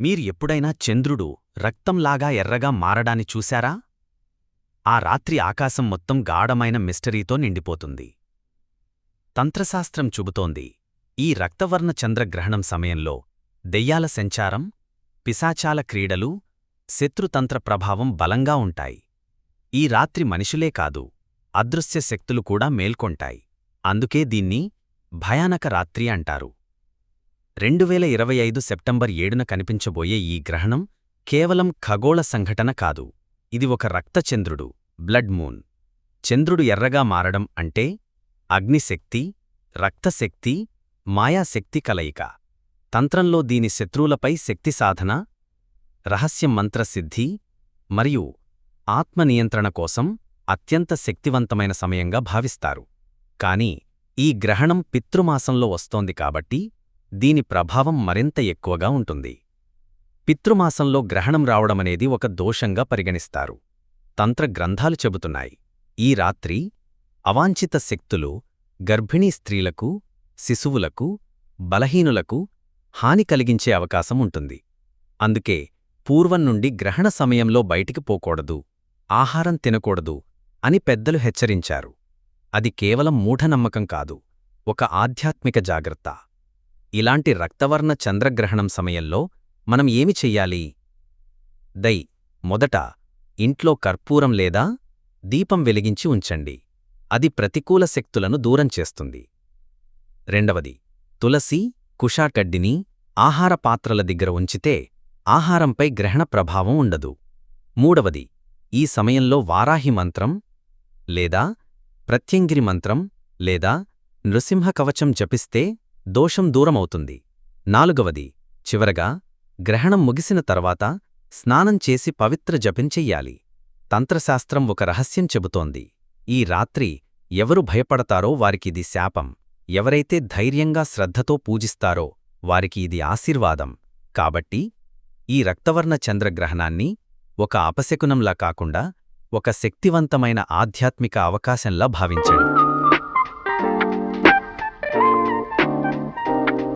మీరు ఎప్పుడైనా చంద్రుడు రక్తంలాగా ఎర్రగా మారడాన్ని చూశారా? ఆ రాత్రి ఆకాశం మొత్తం గాఢమైన మిస్టరీతో నిండిపోతుంది. తంత్రశాస్త్రం చెబుతోంది ఈ రక్తవర్ణ చంద్రగ్రహణం సమయంలో దెయ్యాల సంచారం పిశాచాల క్రీడలు శత్రుతంత్ర ప్రభావం బలంగా ఉంటాయి. ఈ రాత్రి మనుషులే కాదు అదృశ్య శక్తులు కూడా మేల్కొంటాయి. అందుకే దీన్ని భయానక రాత్రి అంటారు. రెండువేల ఇరవై ఐదు సెప్టెంబర్ ఏడున కనిపించబోయే ఈ గ్రహణం కేవలం ఖగోళ సంఘటన కాదు. ఇది ఒక రక్తచంద్రుడు బ్లడ్ మూన్. చంద్రుడు ఎర్రగా మారడం అంటే అగ్నిశక్తి రక్తశక్తి మాయాశక్తి కలయిక. తంత్రంలో దీని శత్రువులపై శక్తి సాధన రహస్యం మంత్రసిద్ధి మరియు ఆత్మనియంత్రణ కోసం అత్యంత శక్తివంతమైన సమయంగా భావిస్తారు. కాని ఈ గ్రహణం పితృమాసంలో వస్తోంది కాబట్టి దీని ప్రభావం మరింత ఎక్కువగా ఉంటుంది. పితృమాసంలో గ్రహణం రావడమనేది ఒక దోషంగా పరిగణిస్తారు. తంత్ర గ్రంథాలు చెబుతున్నాయి. ఈ రాత్రి అవాంఛిత శక్తులు గర్భిణీ స్త్రీలకు శిశువులకు బలహీనులకు హాని కలిగించే అవకాశం ఉంటుంది. అందుకే పూర్వం నుండి గ్రహణ సమయంలో బయటికి పోకూడదు ఆహారం తినకూడదు అని పెద్దలు హెచ్చరించారు. అది కేవలం మూఢనమ్మకం కాదు ఒక ఆధ్యాత్మిక జాగ్రత్త. ఇలాంటి రక్తవర్ణ చంద్రగ్రహణం సమయంలో మనం ఏమి చెయ్యాలి? దై మొదట ఇంట్లో కర్పూరం లేదా దీపం వెలిగించి ఉంచండి. అది ప్రతికూల శక్తులను దూరం చేస్తుంది. రెండవది తులసి కుషాకడ్డిని ఆహార పాత్రల దగ్గర ఉంచితే ఆహారంపై గ్రహణ ప్రభావం ఉండదు. మూడవది ఈ సమయంలో వారాహి మంత్రం లేదా ప్రత్యంగిరి మంత్రం లేదా నృసింహ కవచం జపిస్తే దోషం దూరమవుతుంది. నాలుగవది చివరగా గ్రహణం ముగిసిన తర్వాత స్నానం చేసి పవిత్ర జపం చెయ్యాలి. తంత్రశాస్త్రం ఒక రహస్యం చెబుతోంది. ఈ రాత్రి ఎవరు భయపడతారో వారికిది శాపం. ఎవరైతే ధైర్యంగా శ్రద్ధతో పూజిస్తారో వారికి ఇది ఆశీర్వాదం. కాబట్టి ఈ రక్తవర్ణ చంద్రగ్రహణాన్ని ఒక అపశకునంలా కాకుండా ఒక శక్తివంతమైన ఆధ్యాత్మిక అవకాశంలా భావించండి.